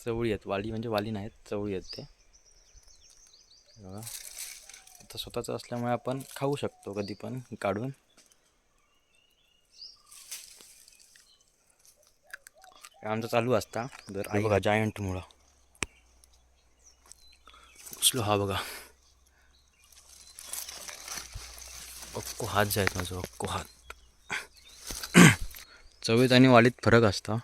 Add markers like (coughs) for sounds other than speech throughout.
चवळी आहेत वाली म्हणजे वाली नाहीत चवळी आहेत ते. बघा. आता स्वतःचं असल्यामुळे आपण खाऊ शकतो कधी पण काढून. आमचं चालू असता. जर आई बघा जायंट मुळं. उचलो हा बघा. अक्को हात जायत माझं अक्को हात. चवीत आणि वालीत फरक असता.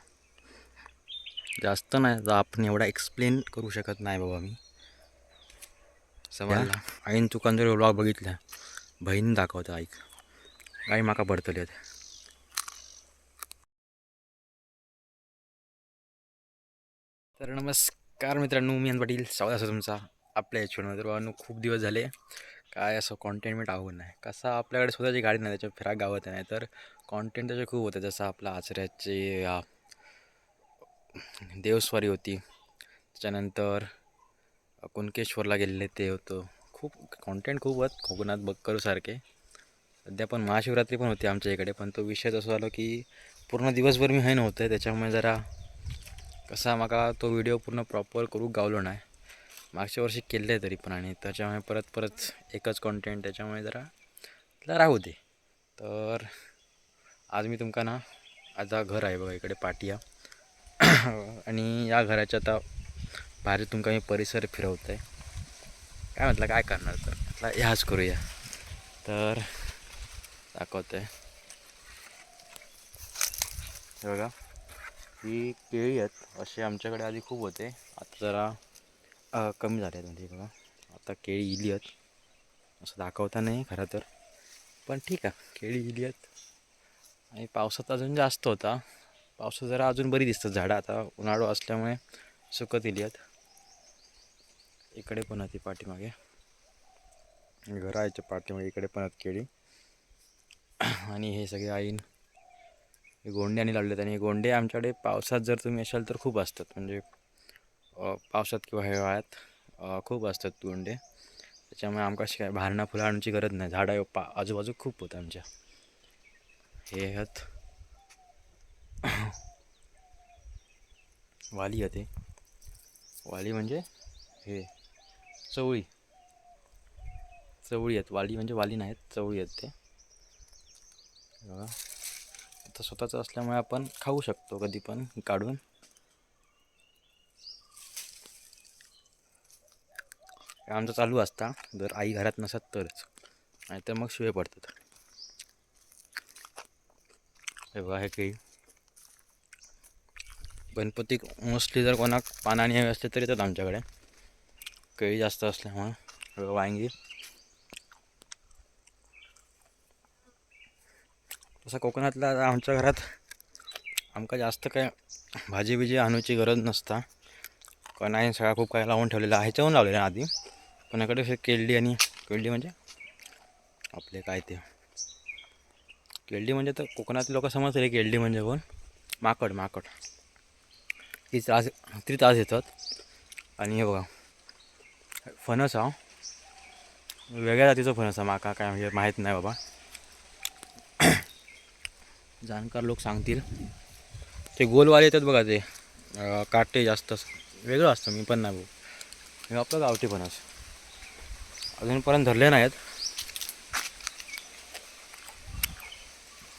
जास्त नाही आपण एवढा एक्सप्लेन करू शकत नाही बाबा मी. समजला? आईन तुकान जर व्लॉग बघितला. बहीण दाखवता ऐक. आई माका पडतली तर नमस्कार मित्रांनो मी अन पाटील. स्वागत असं तुमचा आपल्या याच्यामध्ये तर बाबांनो खूप दिवस झाले. काय असं कॉन्टेंट मी टाकून नाही. कसा आपल्याकडे स्वतःची गाडी नाही त्याच्या फिराक गावात नाही तर कॉन्टेंट त्याचे खूप होते. जसं आपलं आचऱ्याचे देवस्वारी होती. त्याच्यानंतर कुणकेश्वरला गेलेले ते होतं. खूप कॉन्टेंट खूप आहेत. कोकणात बक्करूसारखे सध्या पण महाशिवरात्री पण होती आमच्या इकडे. पण तो विषय असं झालो की पूर्ण दिवसभर मी हे नव्हतं त्याच्यामुळे जरा कसा मला तो व्हिडिओ पूर्ण प्रॉपर करू गावलो नाही मागच्या वर्षी केले तरी पण आणि त्याच्यामुळे परत परत एकच कॉन्टेंट त्याच्यामुळे जरा राहू दे. तर आज मी तुमका ना आता घर आहे बघा इकडे पाटिया. (coughs) आणि या घराच्या आता भारी तुमका मी परिसर फिरवत आहे काय म्हटलं काय करणार तर? म्हटलं ह्याच करूया. तर दाखवतं आहे हे बघा ही केळी आहेत. असे आमच्याकडे आधी खूप होते. आता जरा कमी झाले आहेत म्हणजे बघा. आता केळी इली आहेत. असं दाखवता नाही खरं तर. पण ठीक आहे केळी इली आहेत. आणि पावसात अजून जास्त होता. पावसं जरा अजून बरी दिसतात झाडं. आता उन्हाळू असल्यामुळे सुकत इली आहेत. इकडे पण होती पाठीमागे. घराच्या पाठीमागे इकडे पण आहेत केळी. आणि हे सगळे आईन हे गोंडे आणि लावलेत आणि हे गोंडे आमच्याकडे पावसात जर तुम्ही असाल तर खूप असतात. म्हणजे पावसात किंवा हिवाळ्यात खूप असतात गोंडे. त्याच्यामुळे आमका अशी काय भारणा फुलं आणण्याची गरज नाही. झाडं पा आजूबाजू खूप होतं आमच्या. हे आहेत. वाली येते वाली म्हणजे हे चवळी. चवळी आहेत. वाली म्हणजे वाली नाहीत चवळी आहेत ते. बघा. आता स्वतःचं असल्यामुळे आपण खाऊ शकतो कधी पण काढून. आमचं चालू असता. जर आई घरात नसत तरच. नाहीतर मग शिवे पडतात. हे बघा हे काही गणपती मोस्टली जर कोणाक पानाने हवे असते तर येतात आमच्याकडे. केळी जास्त असल्यामुळे. वांगी. तसं कोकणातला आमच्या घरात आमका जास्त काय भाजी बिजी आणूची गरज नसता. कारण आहे सगळा खूप काय लावून ठेवलेला ह्याच्याहून लावलेला आधी. कोणाकडे केळडी आणि केळडी म्हणजे? आपले काय ते. केळडी म्हणजे तर कोकणातले लोक समजले केळडी म्हणजे कोण? माकड माकड. ती त्रास ती त्रास येतात आणि हे बघा. फणस हा. वेगळ्या जातीचा फणस हा माका काय म्हणजे माहीत नाही बाबा. (clears throat) जाणकार लोक सांगतील. ते गोलवाले येतात बघा ते. काटे जास्त वेगळं असतं मी पण नाही बघू. हे आपलं गावठी फणस. अजूनपर्यंत धरले नाहीत.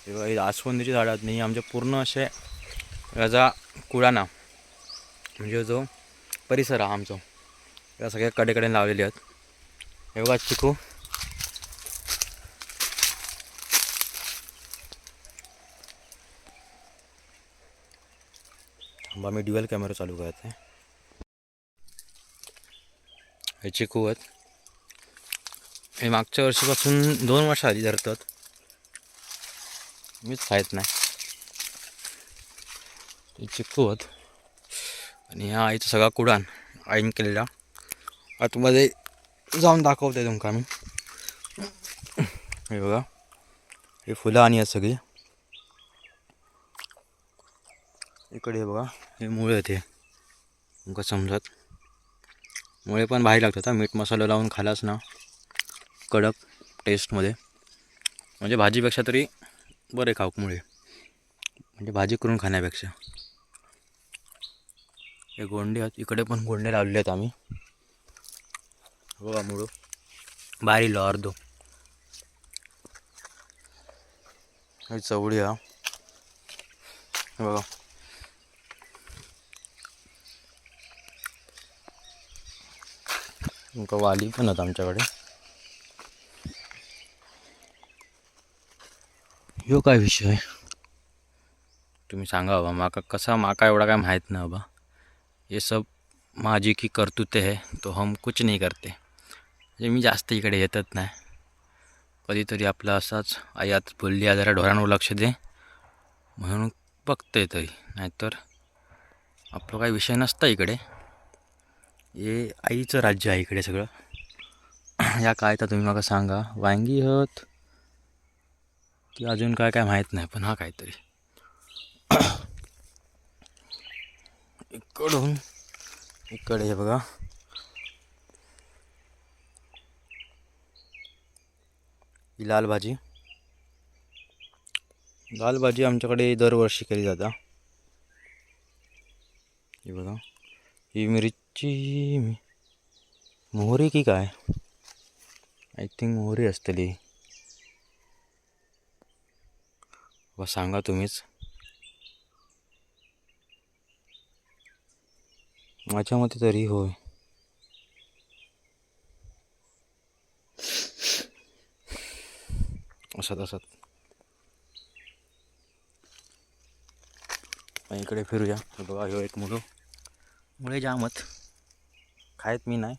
ही आसवंदीची झाडं आहेत. नाही आमच्या पूर्ण असे याचा कुळाना. म्हणजे जो परिसर हा आमचा या सगळ्या कडेकडे लावलेले आहेत. हे बघा चिकू. थांबा मी ड्युअल कॅमेरा चालू करत. आहे हे चिकू आहेत. हे मागच्या वर्षीपासून दोन वर्ष आधी धरतात. मीच खायत नाही. चिकू आहेत. आणि ह्या आईचा सगळा कुडान आईन केलेला. आतमध्ये जाऊन दाखवते तुमका मी. हे बघा. हे फुलं आणि आहेत सगळी. इकडे बघा. हे मुळे आहेत हे. तुमका समजत. मुळे पण भारी लागतात हा. मीठ मसाला लावून खालास ना. कडक टेस्टमध्ये. म्हणजे भाजीपेक्षा तरी बरे खाऊक मुळे. म्हणजे भाजी करून खाण्यापेक्षा. हे गोंडे आहेत. इकडे पण गोंडे लावले आहेत आम्ही. बघा मुळू. बारीलो अर्धो. हे चवळी हा. बघा. ఇంకా वाली पण आहेत आमच्याकडे. ह्यो काय विषय? तुम्ही सांगा बाबा माका कसा माका एवढा काय माहीत नाही बाबा. ये सब माझी की करतुते है तो हम कुछ नाही करते। म्हणजे मी जास्त इकडे येतच नाही कधीतरी आपला असाच आई आता बोलली "आ, जरा ढोरांवर लक्ष दे। म्हणून बघतोय तरी नाहीतर आपलं काही विषय नसता इकडे। हे आईचं राज्य आहे इकडे सगळं। (clears throat) या काय तर तुम्ही मला सांगा। वांगी हत की अजून काय काय माहीत नाही पण हा काहीतरी। (clears throat) इकडून. इकडे हे बघा. ही लाल भाजी. लाल भाजी आमच्याकडे दरवर्षी केली जाता. ही बघा. ही मिरची मोहरी की काय? आय थिंक मोहरी असतली. व सांगा तुम्हीच. माझ्या मते तरी होय. असत असत. इकडे फिरूया. बघा ह्यो एक मुलं. मुळे जामत. खायत मी नाही.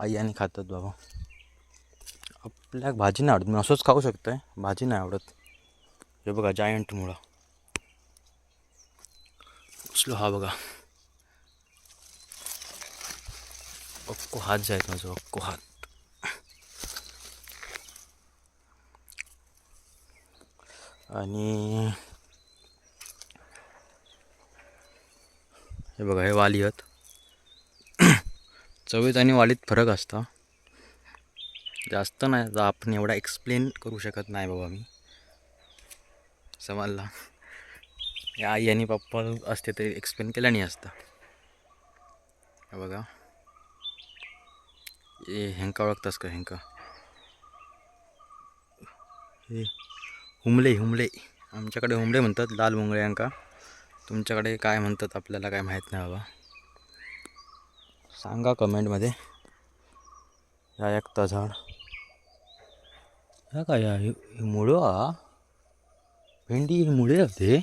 आई आणि खातात बाबा. आपल्या भाजी नाही आवडत. मी असंच खाऊ शकतोय. भाजी नाही आवडत. हे बघा जायंट मुळा. उचलो हा बघा. अक्को हात जायत माझं अक्को हात आणि हे बघा हे वाली आहेत चवीत आणि वालीत फरक असता जास्त नाही आता आपण एवढा एक्सप्लेन करू शकत नाही बाबा मी समजला या आई आणि पप्पा असते तरी एक्सप्लेन केलं नाही असता हे बघा हे ह्यांका ओळखतास का हेंका? हे हुमले हुमले. आमच्याकडे हुमले म्हणतात लाल मुंगळे यांका. तुमच्याकडे काय म्हणतात आपल्याला काय माहीत नाही बाबा. सांगा कमेंटमध्ये. या एकता झाड. ह्या काय या? हे मुळं हा? भेंडी ही मुळे होते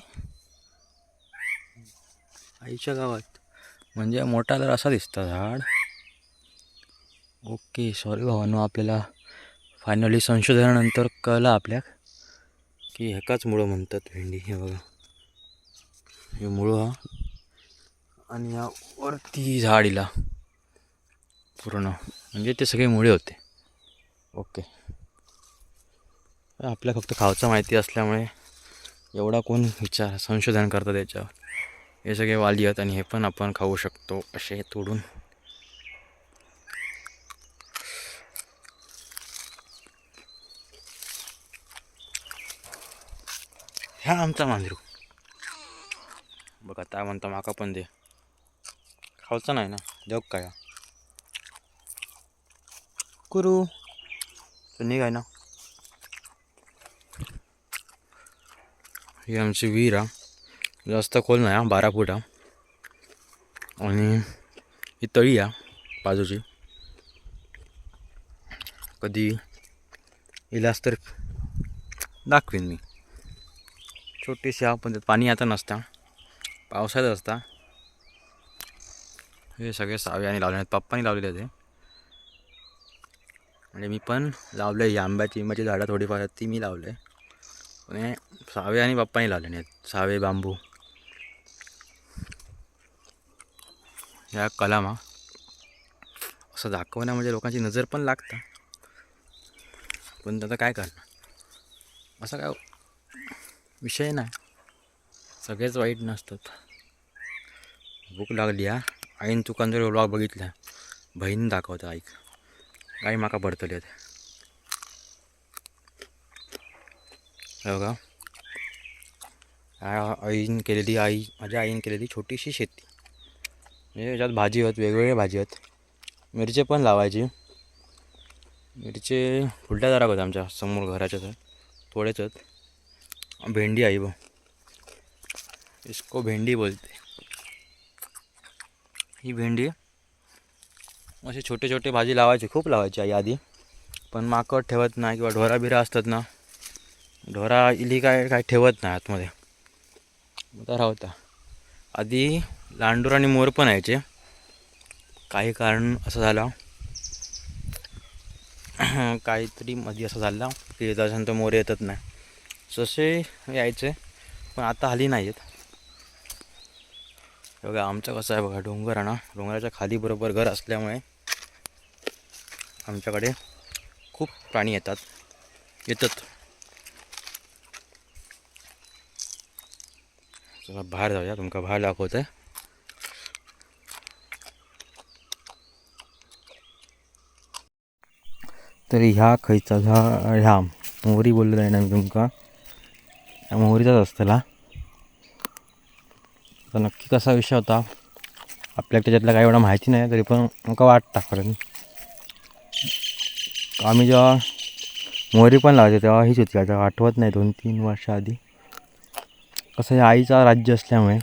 आईच्या गावात. म्हणजे मोठा तर असा दिसतं झाड. ओके सॉरी भावांनो आपल्याला फायनली संशोधनानंतर कळलं आपल्या. की ह्याकाच मुळं म्हणतात भेंडी हे बघा. हे मुळं हा. आणि या वरती झाडीला पूर्ण. म्हणजे ते सगळे मुळे होते. ओके. आपल्या फक्त खावचं माहिती असल्यामुळे एवढा कोण विचार संशोधन करतं त्याच्यावर हे सगळे वाली आहेत आणि हे पण आपण खाऊ शकतो असे तोडून. ह्या आमचा मांजरू. बघा काय म्हणतो माका पण दे. खावचा नाही ना? जग काय? कुरू. तर निघाय ना. ही आमची विहीर हा. जास्त खोल नाही हा बारा फूट हा. आणि ही तळी हा बाजूची. कधी इलास तर दाखवीन मी. छोटीशी हा पण त्यात पाणी आता नसता. पावसाळ्यात असता. हे सगळे सावे आणि लावले आहेत. पप्पानी लावलेले ते म्हणजे मी पण लावले आंब्याची आंब्याची झाडं थोडीफार आहेत ती मी लावले आणि सावे आणि पप्पानी लावले नाहीत सावे बांबू. या कलामा असं दाखवण्या म्हणजे लोकांची नजर पण लागतं. पण त्याचं काय करणार? असं काय विषय नाही. सगळेच वाईट नसतात. भूक लागली हा? आईन चुकान जर व्लॉग बघितला बहीण दाखवता ऐक. काही माका पडतली ते बघा. आईन केलेली आई माझ्या आईन केलेली छोटीशी शेती. म्हणजे याच्यात भाजी होत वेगवेगळ्या भाजी आहेत मिरचे पण लावायची. मिरचे फुलट्या जरा होत आमच्यासमोर घराच्या तर. थोडेच होत. भेंडी आई वो। इसको भेंडी बोलते ही। भेंडी असे छोटे छोटे भाजी लावायची खूप लावायची आई आधी। पण माकड ठेवत नाही किंवा ढोरा बिरा असतात ना। ढोरा इली काय काय ठेवत नाही आतमध्ये। तर होता। आधी लांडूर आणि मोर पण यायचे काही कारण असं झालं। (clears throat) काहीतरी मध्ये असं झालं। की त्याच्यानंतर मोर येतच नाही। जसे यायचे पण आता हल्ली नाही येत बघा आमचं कसं आहे बघा डोंगर आहे ना. डोंगराच्या खाली बरोबर घर असल्यामुळे आमच्याकडे खूप प्राणी येतात येतात. चला बाहेर जाऊया. तुमका बाहेर दाखवत आहे तर ह्या खयचा झा ह्या मोहरी बोललेला आहे ना मी तुमका. मोहरीचाच असतेला तर नक्की कसा विषय होता आपल्याला त्याच्यातला काही एवढा माहिती नाही तरी पण नका वाटता कारण आम्ही जेव्हा मोहरी पण लावते तेव्हा हीच होती आता आठवत नाही दोन तीन वर्ष आधी. कसं हे आईचा राज्य असल्यामुळे.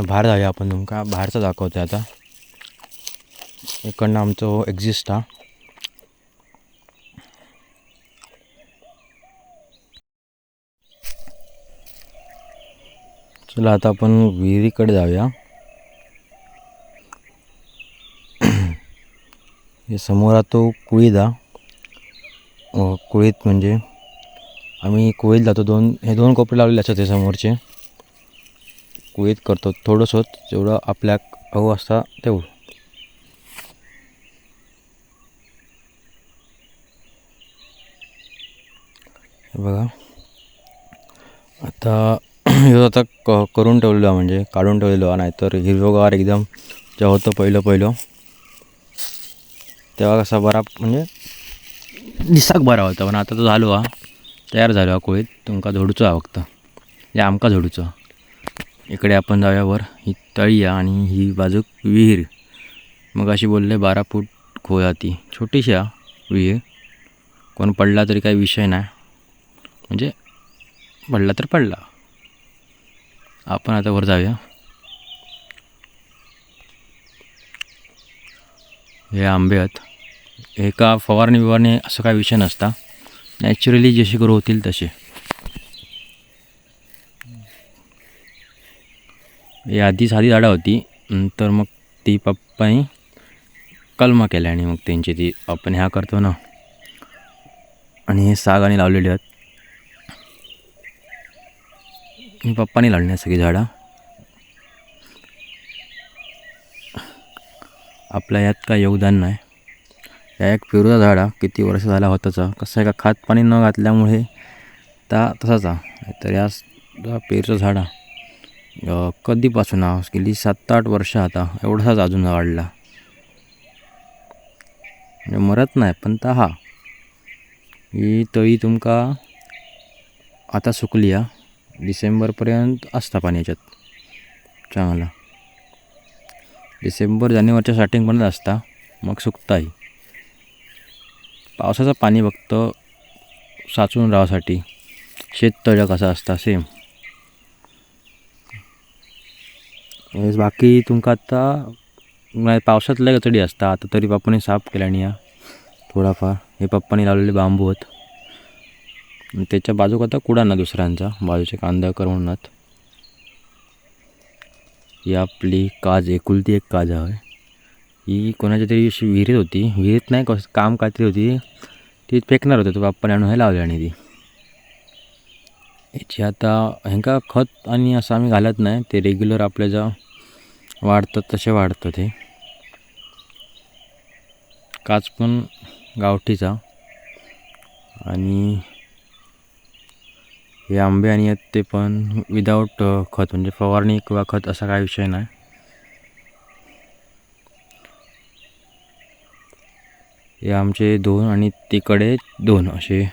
बाहेर जाऊया आपण तुमका बाहेरचं दाखवतो आता. इकडनं आमचं एक्झिस्ट हा. चला आता आपण विहिरीकडे जाऊया. हे समोर हा तो कुळीद हा. कुळीत म्हणजे आम्ही कुळीत जातो दोन हे दोन कोपरे लावलेले असतात हे समोरचे. कुळीत करतो थोडंसं जेवढं आपल्या हवं असता तेवढं. बघा. आता (clears throat) ह्यो आता क करून ठेवलेलो म्हणजे काढून ठेवलेलो नाहीतर हिरवगार एकदम जेव्हा होतं पहिलं पहिलं. तेव्हा कसा बरा म्हणजे दिसाक बरा होता पण आता तो झालो हा. तयार झालो हा कोळीत. तुमका झोडूचो हा फक्त. या आमका झोडूचो. इकडे आपण जाऊया वर. ही तळी आहे आणि ही बाजूक विहीर. मग अशी बोलले बारा फूट खोया ती. छोटीशी हा विहीर. कोण पडला तरी काही विषय नाही. म्हणजे पडला तर पडला. आपण आता वर जाऊया. हे आंबे आहेत. एका फवारणी विवारणी असं काय विषय नसता. नॅचरली जसे ग्रो होतील तसे हे आधी साधी झाडं होती. नंतर मग ती पप्पानी कलमा केल्या आणि मग त्यांची ती आपण ह्या करतो ना. आणि हे सागाने लावलेले आहेत. पप्पा नाही लावली सगळी झाडं. आपल्या यात काय योगदान नाही. या एक पेरूचा झाडा किती वर्ष झाला होताचा. कसं आहे का खात पाणी न घातल्यामुळे ता तसाच. हा तर या पेरूचा पेरूचं झाडा कधीपासून हा? गेली सात आठ वर्ष आता. एवढाच अजून वाढला. म्हणजे मरत नाही पण ता हा. ही तळी तुमका आता सुकली हा? डिसेंबरपर्यंत असता पाणी याच्यात. चांगला. डिसेंबर जानेवारीच्या स्टार्टिंगपर्यंत असता मग सुकताही. पावसाचं पाणी फक्त साचून राहासाठी. शेततळं कसा असता सेम बाकी तुमका आता नाही पावसात लय गचडी असता. आता तरी पप्पाने साफ केल्याने या. थोडाफार. हे पप्पाने लावलेले बांबू आहेत. त्याच्या बाजूक आता कुडा ना दुसऱ्यांचा. बाजूचे कांदा म्हणूनात ही आपली काज एकुलती एक काज आहे. ही कोणाच्या तरी अशी विहिरीत होती. विहिरीत नाही कस काम काहीतरी होती. ती फेकणार होते तो बाप्पाने आणून हे लावली आणि ती. याची आता ह्यांका खत आणि असं आम्ही घालत नाही. ते रेग्युलर आपल्या ज्या वाढतात तसे वाढतं ते. काच पण गावठीचा. आणि हे आंबे आणि आहेत ते पण विदाऊट खत म्हणजे फवारणी किंवा खत असा काही विषय नाही. हे आमचे दोन आणि तिकडे दोन असे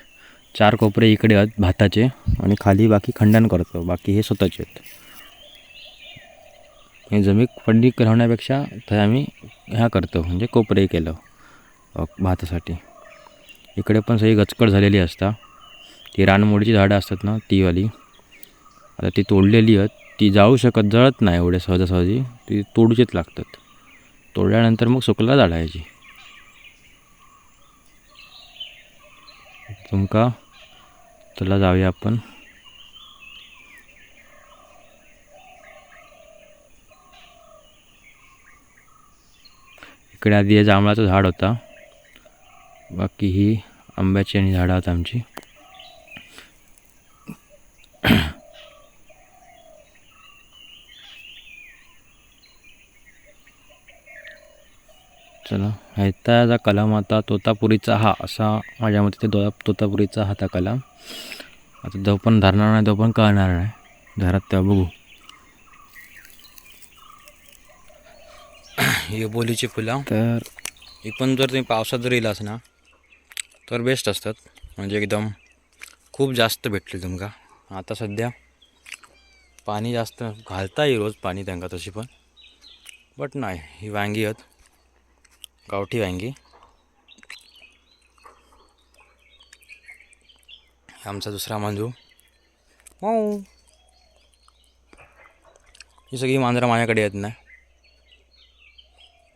चार कोपरे इकडे आहेत भाताचे आणि खाली बाकी खंडन करतो. बाकी हे स्वतःचे आहेत. हे जमीन पडणी राहण्यापेक्षा तर आम्ही ह्या करतो म्हणजे कोपरे केलं भातासाठी. इकडे पण सगळी गचकड झालेली असता. ती रानमोडीची झाडं असतात ना तीवाली. आता ती तोडलेली आहेत. ती जाऊ शकत जळत नाही एवढ्या सहजासहजी. ती तोडूचेच लागतात. तोडल्यानंतर मग सुकला जाळायची तुमका? चला जाऊया आपण. इकडे आधी हे जांभळाचं झाड होता. बाकी ही आंब्याची आणि झाडं आहेत आमची. (clears throat) चला ह्याचा कलम आता तोतापुरीचा हा असा माझ्या मते ते दो तोतापुरीचा हा त्या कलम. आता तो पण धरणार नाही तो पण कळणार नाही. घरात तेव्हा बघू. (clears throat) ही बोलीची फुलं. तर ही पण जर तुम्ही पावसात जर येलास ना तर बेस्ट असतात. म्हणजे एकदम खूप जास्त भेटले तुमका आता सध्या पाणी जास्त घालता येईल रोज पाणी त्यांना तशी पण. बट नाही ही वांगी आहेत. गावठी वांगी. आमचा दुसरा मांजू. माऊ ही सगळी मांजरं माझ्याकडे येत नाही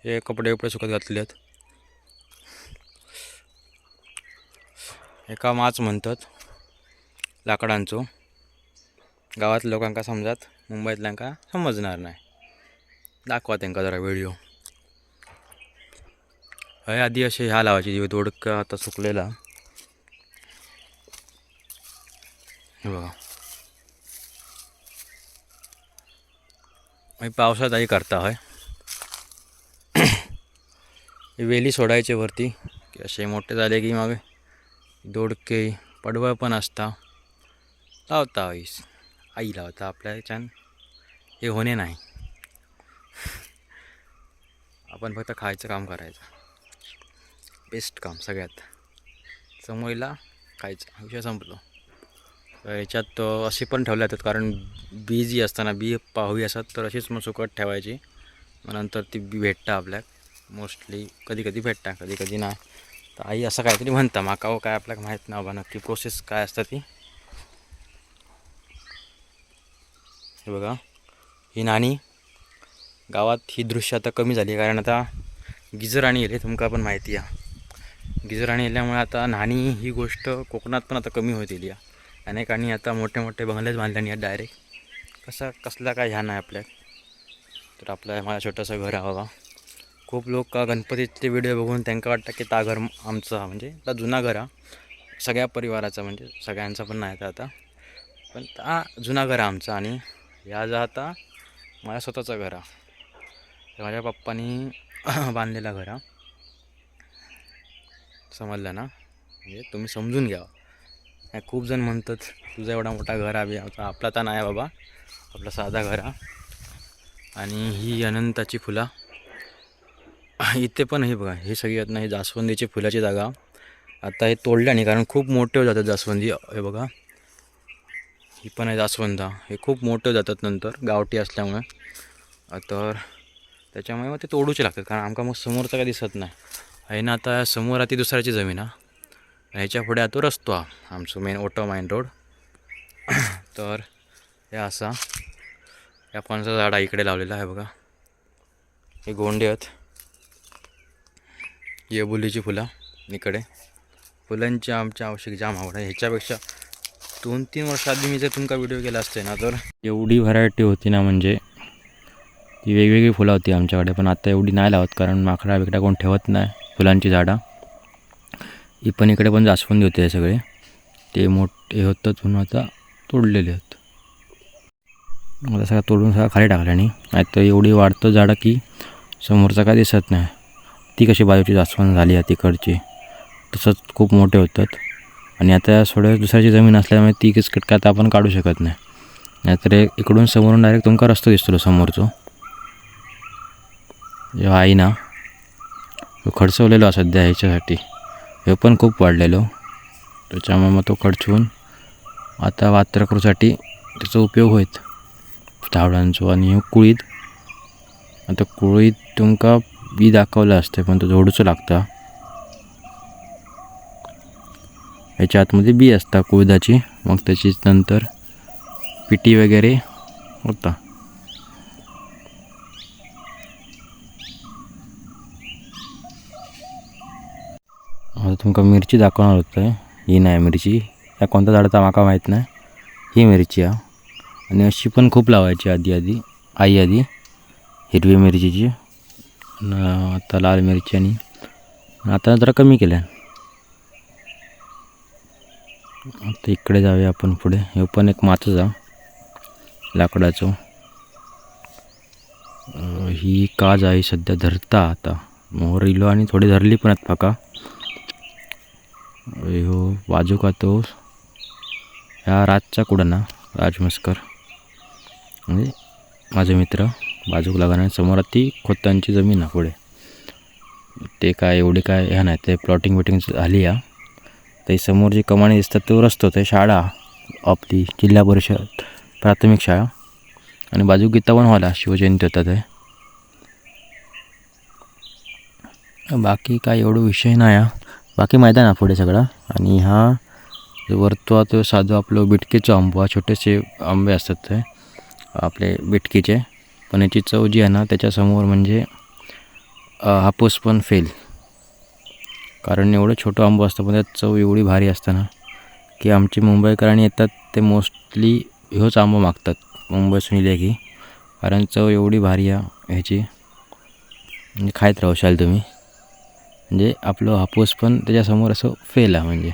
हे कपडे वपडे सुकत घातले आहेत. एका माच म्हणतात लाकडांचो. गावात लोकांका समजात मुंबईतल्यांका समजणार नाही. दाखवा त्यांका जरा व्हिडिओ हय आधी असे ह्या लावायची जी दोडका आता सुकलेला. बघा. पावसात आई करता होय. वेली सोडायचे वरती. की असे मोठे झाले की मग दोडके पडवळ पण असता. लावता आईस. आई लावता आपल्या ह्याच्यान हे होणे नाही. आपण फक्त खायचं काम करायचं. बेस्ट काम सगळ्यात. समोरला खायचं. विषय संपलो तर याच्यात असे पण ठेवले जातात. कारण बी जी असताना बी पाहवी असतात तर अशीच मग सुकट ठेवायची. मग नंतर ती बी भेटता आपल्याक. मोस्टली कधी कधी भेटता कधी कधी नाही. तर आई असं काहीतरी म्हणता. माका काय आपल्याला माहीत नाही बाबा. नक्की प्रोसेस काय असतं ती? हे बघा ही नाणी गावात ही दृश्य आता कमी झाली कारण आता गिजर आणि येले तुमका पण माहिती आहे. गिजर आणि येल्यामुळे आता नाणी ही गोष्ट कोकणात पण आता कमी होत येईल अनेकांनी आता मोठे मोठे बंगलेच बांधल्याने आहेत डायरेक्ट कसा कसला काय ह्या नाही आपल्यात? तर आपलं माझं छोटंसं घर आहे बाबा. खूप लोक गणपतीचे व्हिडिओ बघून त्यांना वाटतं की ता घर आमचं म्हणजे आता जुना घर हा सगळ्या परिवाराचा म्हणजे सगळ्यांचा पण नाही आता. पण ता जुना घर आहे आमचा आणि या जा आता माझ्या स्वतःचं घर आहे. माझ्या पप्पानी (clears throat) बांधलेला घर हा समजलं ना? म्हणजे तुम्ही समजून घ्या. हे खूप जण म्हणतात तुझा एवढा मोठा घर आहे आता आपला तर नाही बाबा. आपला साधा घर आणि ही अनंताची फुला. (clears throat) इथे पण हे बघा हे सगळी आहेत ना हे जास्वंदीची फुलाची जागा. आता हे तोडल्याने कारण खूप मोठे हो जातात जास्वंदी हे बघा. ही पण आहे जास्वंदा. हे खूप मोठं जातात नंतर गावठी असल्यामुळे. तर त्याच्यामुळे मग ते तोडूचे लागतात कारण आमका मग समोरचं काय दिसत नाही. आहे ना आता समोर आहे ती दुसऱ्याची जमीन हा. ह्याच्या पुढे तो रस्तो हा आमचं मेन ओटो माइन रोड तर हे असा या पणचं झाड आहे इकडे लावलेलं आहे बघा. हे गोंडे आहेत. येबुलीची फुलं इकडे. फुलांची आमच्या आवश्यक जाम आवड आहे. ह्याच्यापेक्षा दोन तीन वर्षाआधी मी जर तुमचा व्हिडिओ केला असते ना तर? एवढी व्हरायटी होती ना म्हणजे ती वेगवेगळी फुलं होती आमच्याकडे पण आता एवढी नाही लावत कारण माकडा बिकडा कोण ठेवत नाही फुलांची झाडं. ही पण इकडे पण जास्वंदी होते हे सगळे. ते मोठे होतं म्हणून आता तोडलेले आहेत मला सगळं तोडून सगळं खाली टाकलं आणि नाहीतर एवढी वाढतं झाडं की समोरचं काय दिसत नाही. ती कशी बाजूची जास्वंद झाली आहे तिकडची. तसंच खूप मोठे होतात. आणि आता थोड्या दुसऱ्याची जमीन असल्यामुळे ती किचकट काय आपण काढू शकत नाही. नाहीतर इकडून समोरून डायरेक्ट तुमका रस्तो दिसतो समोरचो. जेव्हा आई ना. ह्यो खडचवलेलो सध्या ह्याच्यासाठी. हे पण खूप वाढलेलो. त्याच्यामुळे मग तो खडचून आता वात्रकृसाठी त्याचा उपयोग होईत धावडांचो आणि ह्यो कुळीद आता कुळीत तुमका बी दाखवलं असतं पण तो जोडूचो लागता. याच्या आतमध्ये बी असतात कोविदाची मग त्याची नंतर पिटी वगैरे होता. आता तुमका मिरची दाखवणार होतं ही नाही मिरची. या कोणत्या झाडाचा माका माहीत नाही. ही मिरची आहे आणि अशी पण खूप लावायची आधी आधी. आई आधी. हिरवी मिरचीची. आता लाल मिरची आणि आता जरा कमी केल्या. आता इकडे जाऊया आपण पुढे. हे पण एक माचच आहे. लाकडाचं. ही काज आहे सध्या धरता आता. मोहर इलो आणि थोडी धरली पण आहेत फाका हो बाजू का तो? ह्या राजचा कुडा ना राजमस्कर. म्हणजे माझे मित्र बाजूक लागणार. समोर ती खोतांची जमीन आहे पुढे. ते काय एवढे काय ह्या नाही ते प्लॉटिंग बिटिंग झाली या. ते समोर जी कमाणी दिसतात तो रस्तो ते शाळा आपली जिल्हा परिषद प्राथमिक शाळा. आणि बाजू गीता पण व्हायला शिवजयंती होता ते. बाकी काय एवढं विषय नाही हा. बाकी मैदान आहे पुढे सगळा. आणि हा जो वरतो तो साधो आपलं बिटकीचं आंबो हा छोटेसे आंबे असतात ते आपले बिटकीचे. पण याची चव जी आहे ना त्याच्यासमोर म्हणजे हापूस पण फेल कारण एवढं छोटं आंबो असतं पण त्यात चव एवढी भारी असतं ना की आमची मुंबईकरांनी येतात ते मोस्टली ह्योच आंबो मागतात मुंबईसून इले की कारण चव एवढी भारी आहे ह्याची. म्हणजे खायत राहशाल तुम्ही. म्हणजे आपलं हापूस पण त्याच्यासमोर असं फेल आहे म्हणजे.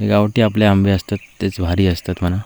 गावठी आपले आंबे असतात तेच भारी असतात म्हणा.